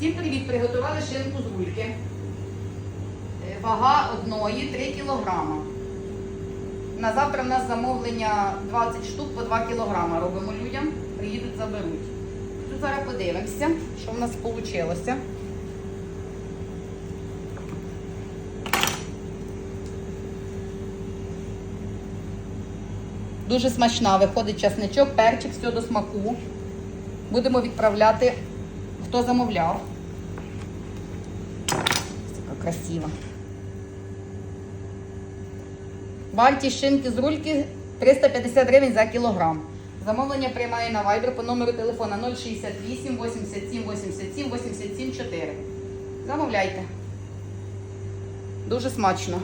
Всім привіт! Приготували шинку з рульки. Е, Вага одної 3 кілограма. На завтра в нас замовлення 20 штук по 2 кілограма робимо людям. Приїдуть, заберуть. Тут зараз подивимося, що в нас вийшло. Дуже смачна, виходить часничок, перчик, все до смаку. Будемо відправляти, хто замовляв. Така красива. Вартість шинки з рульки 350 гривень за кілограм. Замовлення приймає на Viber по номеру телефона 068 87 87 87 4. Замовляйте. Дуже смачно.